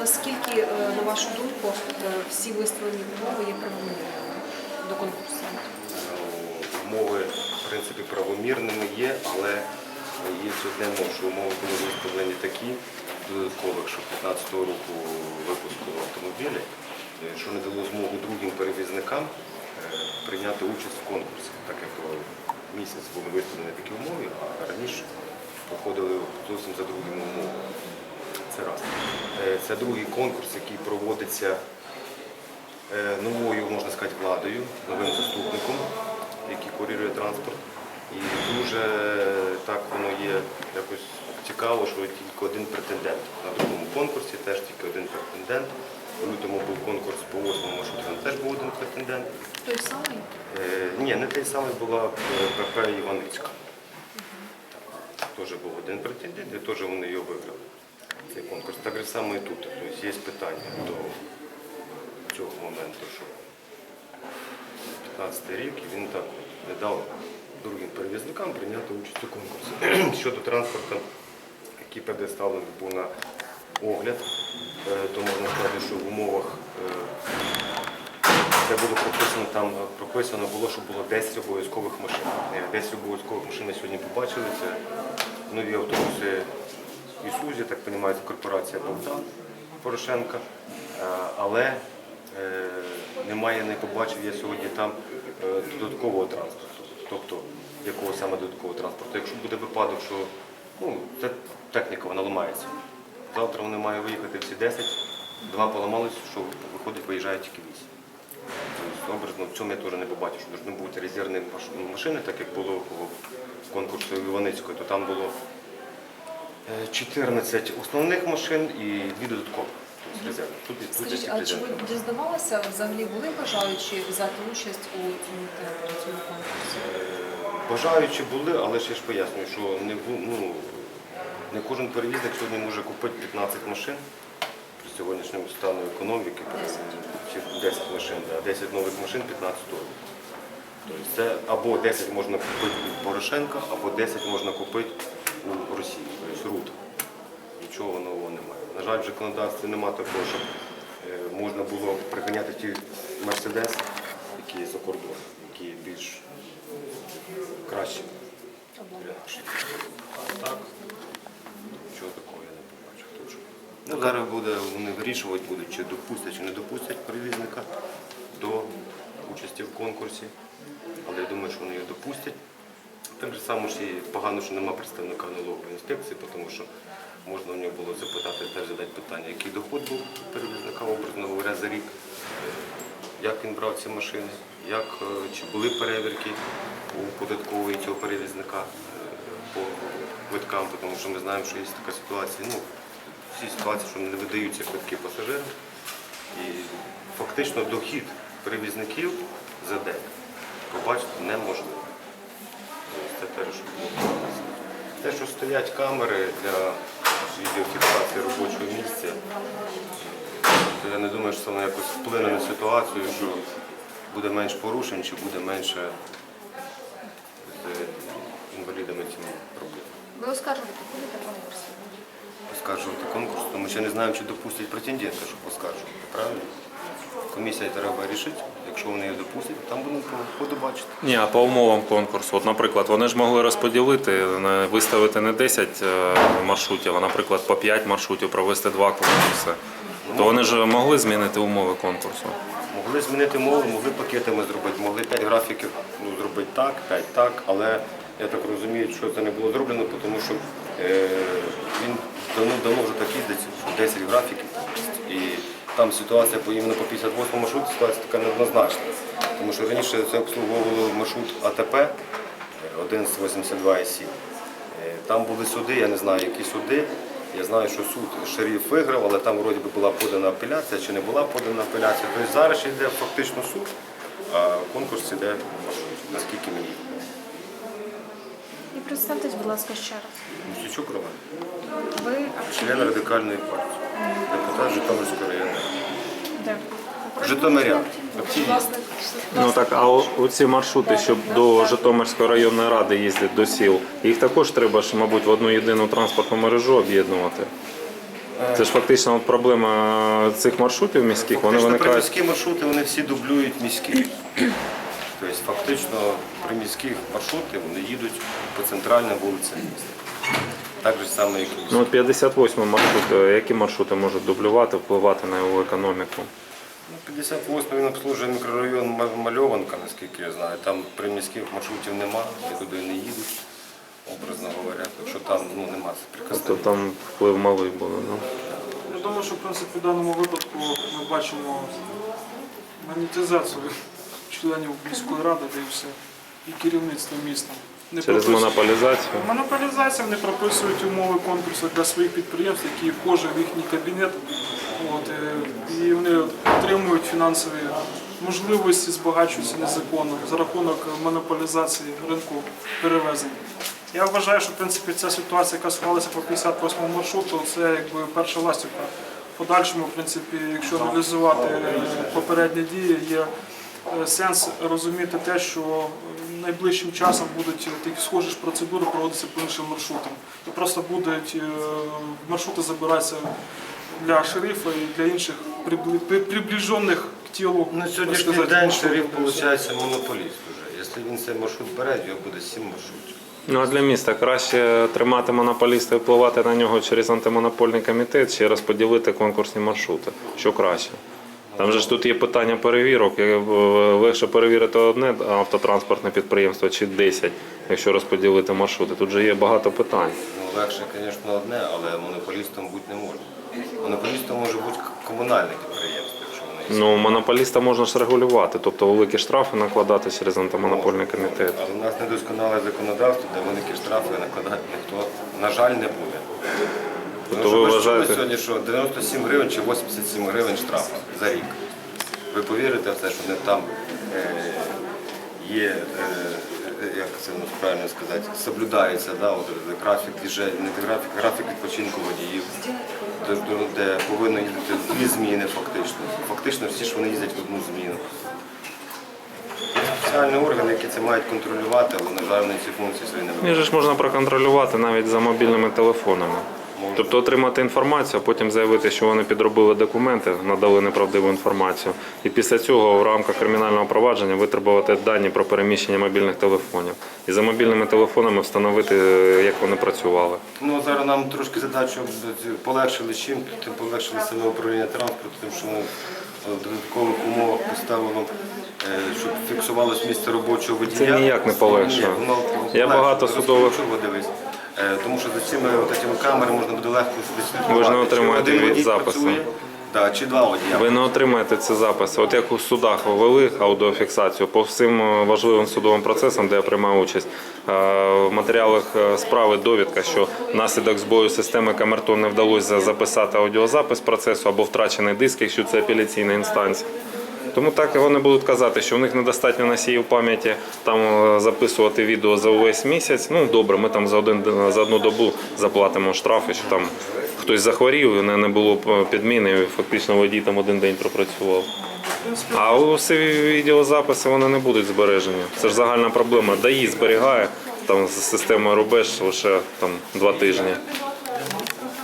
наскільки, е, на вашу думку, е, всі виставлені умови є правомірними до конкурсу? Умови, в принципі, правомірними є, але є одне що умови були виставлені такі додаткових, що 15-го року випуску автомобілів, е, що не дало змогу другим перевізникам е, прийняти участь в конкурсі, так як е, місяць були виставлені такі умови, а раніше проходили зовсім за другими умовами. Це раз. Е, Це другий конкурс, який проводиться е, новою, можна сказати, владою, новим заступником, який курірує транспорт. І дуже так воно є якось цікаво, що тільки один претендент. На другому конкурсі теж тільки один претендент. У лютому був конкурс по восьмому маршруті, там теж був один претендент. Той самий? Е, ні, не той самий була е, ПП Іваницька. Теж був один претендент і теж вони його виграли. Так само і тут. Тобто є питання до цього моменту, що 15 рік і він так не дав другим перевізникам прийняти участь у конкурсі. Щодо транспорту, який предоставлений був на огляд, е, то можна сказати, що в умовах е, це було прописано, там е, прописано було, що було 10 обов'язкових машин. Е, 10 обов'язкових машин ми сьогодні побачили. Це нові автобуси Ісузі, так розумію, це корпорація Богдан Порошенка. Е, Але е, немає, не побачив я сьогодні там е, додаткового транспорту. Тобто, якого саме додаткового транспорту. Якщо буде випадок, що ну, техніка, вона ламається. Завтра вони мають виїхати всі 10, два поламалися, що виходить, виїжджає тільки 8. Тобто, образно, в цьому я теж не побачив, що повинні бути резервні машини, так як було по конкурсу Іваницької, то там було 14 основних машин і дві додаткові, тобто резервні. Тут, тут Скажіть, а чи ви дізнавалися, взагалі були бажаючі взяти участь у цьому тендері, у цьому конкурсі? Бажаючі були, але ще ж пояснюю, що не, бу- ну, не кожен перевізник сьогодні може купити 15 машин при сьогоднішньому стану економіки. Чи 10 машин, да, 10 нових машин, 15 доларів. Тобто це або 10 можна купити у Порошенка, або 10 можна купити у Росії, тобто РУД. Нічого нового немає. На жаль, в законодавстві немає такого, щоб е, можна було приганяти ті Мерседес, які є за кордоном, які більш інакше. А так, нічого такого я не побачив. Тут. Ну, зараз буде, вони вирішувати будуть, чи допустять, чи не допустять перевізника до участі в конкурсі. Але я думаю, що вони його допустять. Так же само ж і погано, що немає представника налогової інспекції, тому що можна у нього було запитати, теж задати питання, який доход був перевізника, образно говоря, за рік, як він брав ці машини, як, е, чи були перевірки у податкової цього перевізника е, по квиткам, тому що ми знаємо, що є така ситуація. Ну, всі ситуації, що не видаються квитки пасажирам. І фактично дохід перевізників за день побачити неможливо. Це те, що. Те, що стоять камери для відеофіксації робочого місця, то я не думаю, що це воно якось вплине на ситуацію, що буде менш порушень чи буде менше з інвалідами цим проблем. Ви оскаржувати будете конкурс? Оскаржувати конкурс, тому що не знаємо, чи допустять претендента, щоб оскаржувати, правильно? Комісія треба рішити, якщо вони її допустять, там будемо по ходу бачити. Ні, а по умовам конкурсу. От, наприклад, вони ж могли розподілити, виставити не 10 е, маршрутів, а, наприклад, по 5 маршрутів, провести два конкурси. То вони ж могли змінити умови конкурсу. Могли змінити мову, могли пакетами зробити, могли 5 графіків ну, зробити так, 5 так, але я так розумію, що це не було зроблено, тому що е, він давно, давно вже так їздить, що 10 графіків. Там ситуація по іменно по 58 маршруту, ситуація така неоднозначна. Тому що раніше це обслуговувало маршрут АТП е, 1182 Е, Там були суди, я не знаю, які суди. Я знаю, що суд шериф виграв, але там вроді би була подана апеляція чи не була подана апеляція. Тобто зараз йде фактично суд, а конкурс йде маршрут, наскільки мені. І представтесь, будь ласка, ще раз. Місячук Роман, Ви член радикальної партії, депутат Житомирської районної. де? Житомирян. Власник Ну так, а о- оці маршрути, щоб до Житомирської районної ради їздити до сіл, їх також треба ж, мабуть, в одну єдину транспортну мережу об'єднувати. Це ж фактично от проблема цих маршрутів міських. Вони Фактично, виникають. приміські маршрути вони всі дублюють міські. Тобто фактично приміських маршрути вони їдуть по центральним вулицям міста. Так же саме, і Ну, 58 маршрут, е, які маршрути можуть дублювати, впливати на його економіку? Ну, 58 він обслужує мікрорайон Мальованка, наскільки я знаю. Там приміських маршрутів нема, нікуди не їдуть, образно говоря. Так що там ну, нема То сприкосновення. там вплив малий буде. Ну. Я думаю, що в принципі в даному випадку ми бачимо монетизацію членів міської ради де і все, і керівництва міста. Не Через прописують- монополізацію. Монополізація вони прописують умови конкурсу для своїх підприємств, які вхожі в їхній кабінет. От, е, і вони отримують фінансові можливості, збагачуються незаконно за рахунок монополізації ринку перевезень. Я вважаю, що в принципі ця ситуація, яка склалася по 58 маршруту, це якби перша ластівка. В подальшому, в принципі, якщо аналізувати е, попередні дії, є сенс розуміти те, що е, найближчим часом будуть е, такі схожі ж процедури проводитися по іншим маршрутам. То просто будуть е, маршрути забиратися для шерифа і для інших приближених к тілу. На сьогоднішній сказати, день маршрутів. шериф виходить монополіст вже. Якщо він цей маршрут бере, його буде 7 маршрутів. Ну а для міста краще тримати монополіста і впливати на нього через антимонопольний комітет чи розподілити конкурсні маршрути. Що краще? Там же ж тут є питання перевірок. Легше перевірити одне автотранспортне підприємство чи 10, якщо розподілити маршрути. Тут же є багато питань. Ну, легше, звісно, одне, але монополістом бути не може. Монополістом може бути комунальне підприємство. Ну, монополіста можна ж регулювати, тобто великі штрафи накладати через антимонопольний комітет. Але в нас недосконале законодавство, де великі штрафи накладати ніхто, на жаль, не буде. Тобто Тому ви що чули вважаєте- сьогодні, що 97 гривень чи 87 гривень штрафу за рік. Ви повірите в це, що не там е, є, е, е, як це ну, правильно сказати, соблюдається да, от, е, графік двіже- не графік, графік відпочинку водіїв, де, де- де повинно їздити дві зміни фактично. Фактично всі ж вони їздять в одну зміну. Є спеціальні органи, які це мають контролювати, але, на жаль, вони ці функції свої не виконують. же ж можна проконтролювати навіть за мобільними телефонами. Тобто отримати інформацію, а потім заявити, що вони підробили документи, надали неправдиву інформацію. І після цього в рамках кримінального провадження витребувати дані про переміщення мобільних телефонів. І за мобільними телефонами встановити, е, як вони працювали. Ну, зараз нам трошки задачу полегшили чим, тим полегшили саме управління транспорту, тим, що воно в додаткових умовах поставило, е, щоб фіксувалось місце робочого водія. Це ніяк не полегшує. Я багато судових-. Е, Тому що за цими от цими камерами можна буде легко відслідкувати, чи отримаєте один від запису. працює, да, чи два водія. Ви не отримаєте ці записи. От як у судах ввели аудіофіксацію по всім е, важливим судовим процесам, де я приймаю участь. е, В матеріалах е, справи довідка, що внаслідок збою системи камертон не вдалося записати аудіозапис процесу або втрачений диск, якщо це апеляційна інстанція. Тому так вони будуть казати, що в них недостатньо носіїв пам'яті там е, записувати відео за увесь місяць. Ну добре, ми там за один за одну добу заплатимо штрафи, що там хтось захворів, не, було е, підміни, фактично водій там один день пропрацював. А усі відеозаписи вони не будуть збережені. Це ж загальна проблема. ДАІ зберігає там з системою рубеж лише там два тижні.